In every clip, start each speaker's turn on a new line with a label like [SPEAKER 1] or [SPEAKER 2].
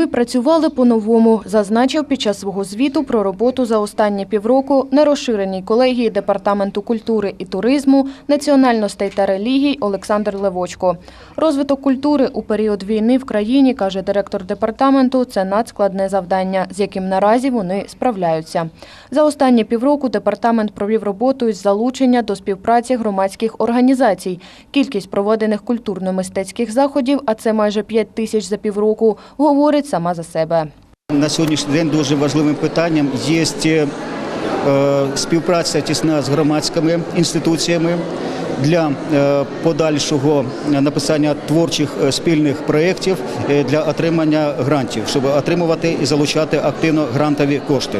[SPEAKER 1] Ми працювали по-новому, зазначив під час свого звіту про роботу за останні півроку на розширеній колегії Департаменту культури і туризму, національностей та релігій Олександр Левочко. Розвиток культури у період війни в країні, каже директор департаменту, це надскладне завдання, з яким наразі вони справляються. За останні півроку департамент провів роботу із залучення до співпраці громадських організацій. Кількість проведених культурно-мистецьких заходів, а це майже 5 тисяч за півроку, говорить сама за себе.
[SPEAKER 2] На сьогоднішній день дуже важливим питанням є е, співпраця тісна з громадськими інституціями для е, подальшого написання творчих е, спільних проєктів для отримання грантів, щоб отримувати і залучати активно грантові кошти.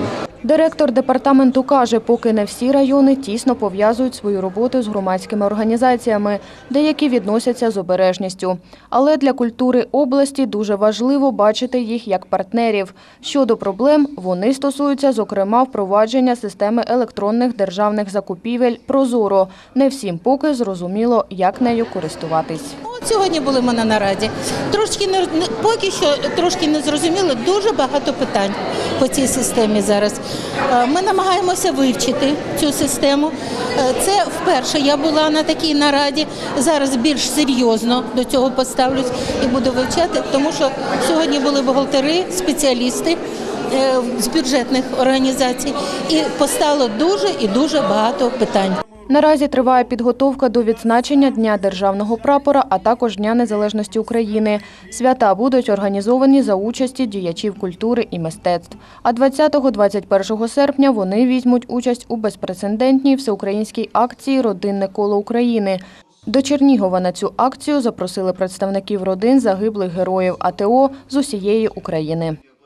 [SPEAKER 1] Директор департаменту каже, поки не всі райони тісно пов'язують свою роботу з громадськими організаціями, деякі відносяться з обережністю. Але для культури області дуже важливо бачити їх як партнерів. Щодо проблем, вони стосуються, зокрема, впровадження системи електронних державних закупівель «Прозоро». Не всім поки зрозуміло, як нею користуватись.
[SPEAKER 3] От сьогодні були ми на нараді. Трошки не- поки що трошки не зрозуміло. Дуже багато питань по цій системі зараз. Е, Ми намагаємося вивчити цю систему. Е, Це вперше я була на такій нараді. Зараз більш серйозно до цього поставлюсь і буду вивчати, тому що сьогодні були бухгалтери, спеціалісти е, з бюджетних організацій, і постало дуже і дуже багато питань.
[SPEAKER 1] Наразі триває підготовка до відзначення Дня державного прапора, а також Дня незалежності України. Свята будуть організовані за участі діячів культури і мистецтв. А 20-21 серпня вони візьмуть участь у безпрецедентній всеукраїнській акції Родинне коло України. До Чернігова на цю акцію запросили представників родин загиблих героїв АТО з усієї України.